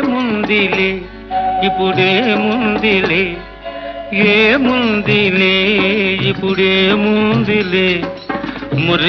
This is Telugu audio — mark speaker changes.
Speaker 1: ఏముందిలే? ఇప్పుడేముందిలే? ఏముందిలే? ఇప్పుడేముందిలే?